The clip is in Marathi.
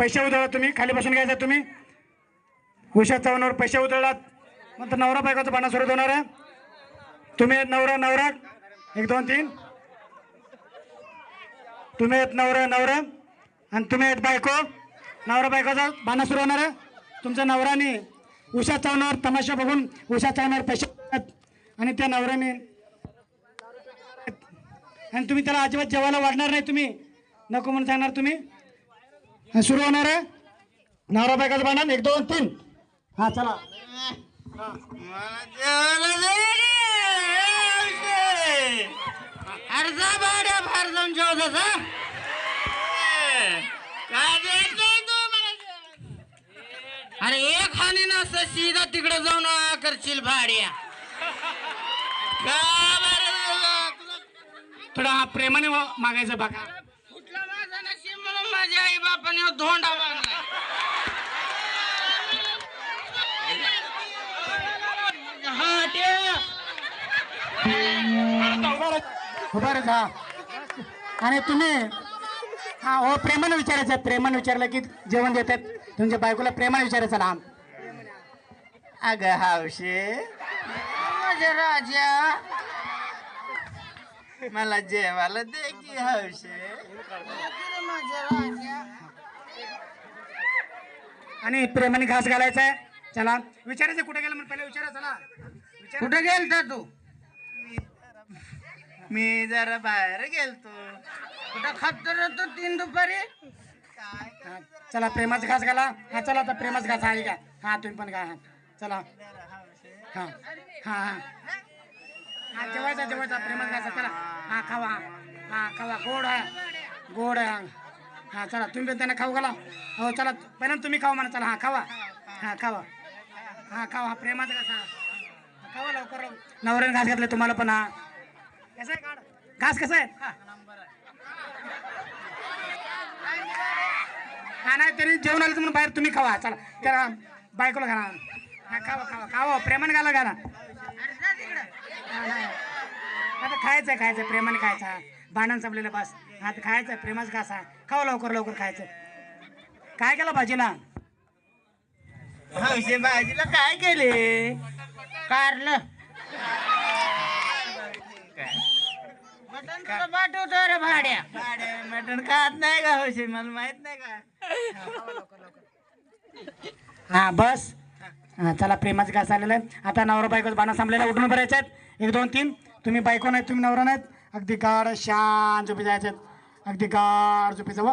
पैसे उधळा तुम्ही? खाली बसून घ्यायचा तुम्ही? उषा चव्हाणावर पैसे उधळलात. नंतर नवरा बायकोचं भांडण सुरू होणार आहे. तुम्ही आहेत नवरा नवरा? एक दोन तीन. तुम्ही आहेत नवरा नवरा? आणि तुम्ही आहेत बायको? नवरा बायकोचं भांडण सुरू होणार आहे? तुमच्या नवराने उषा चव्हाणावर तमाशा बघून उषा चव्हाणावर पैसे आणि त्या नवऱ्याने आणि तुम्ही त्याला अजिबात जेवायला वाढणार नाही तुम्ही. नको म्हणून सांगणार तुम्ही. सुरू होणार आहे? नवरा बायकोचं भांडण? एक दोन तीन. हा चला. अरे जा भाड्या फार जाऊन जेवत होता काय द्यायचंय तू मला जेवायला? अरे एक हानी नसतं सीधा तिकडे जाऊन आ करशील भाड्या. का बरं? तुला- तुला- थोडा हा प्रेमाने वा- मागायचं बघा. माझ्या आई बापाने धोंडा बांधला हा आणि तुम्ही हा हो प्रेमानं विचारायचं प्रेमानं विचारलं की जेवण देतात. तुमच्या बायकोला प्रेमानं विचारायचं ना अग हावशे. माझ्या राजा. मला जेवायला दे की हावशे आणि प्रेमाने घास घालायचा आहे चला विचारायचं कुठे गेलं म्हणून पहिले विचारा चला. विचारा. कुठे गेलता तू? मी जरा बाहेर गेलतो. कुठं खात तू तीन दुपारी? हा, चला प्रेमाचा घास घाला. हा चला आता प्रेमाचा घास आहे का? हा तुम्ही पण घा हा. चला. हा. हा हा. हा जेवायचा जेवायचा प्रेमात घास चला. हा खावा. हा खावा. गोड आहे. गोड आहे. हा चला तुम्ही त्यांना खाऊ घाला. हो चला. पहिल्यांदा तुम्ही खावा म्हणा चला. हा खावा. हा खावा. हा खावा. हा प्रेमाचा खावा लवकर. नवऱ्याने घास घातले तुम्हाला पण हा. कसं आहे काढ घास कसा आहे? हा. नाही तरी जेवण आलं म्हणून बाहेर तुम्ही खावा. चला त्याला बायकोला घाला. हा खावा खावा खावा प्रेमाने घाला घाला. हा, नाही. आता खायचं खायचं प्रेमाने खायचं. भांडण संपलेलं बस. आता खायचं प्रेमाच घासा खावा लवकर लवकर खायचं. काय केलं भाजीला? भाजीला काय केले? कारलं. मटण तुला पाठवतो रे भाड्या. भाड्या मटण खात नाही का हौशे मला माहीत नाही का? हा बस. चला प्रेमाचं घास आलेलं आहे? आता नवरा बायकोच भांडण संपलेलं उठून भरायचे आहेत एक दोन तीन. तुम्ही बायको नाहीत तुम्ही नवरा नाहीत. अगदी गाड शांत झोपी जायचे अगदी गाड झोपी जावं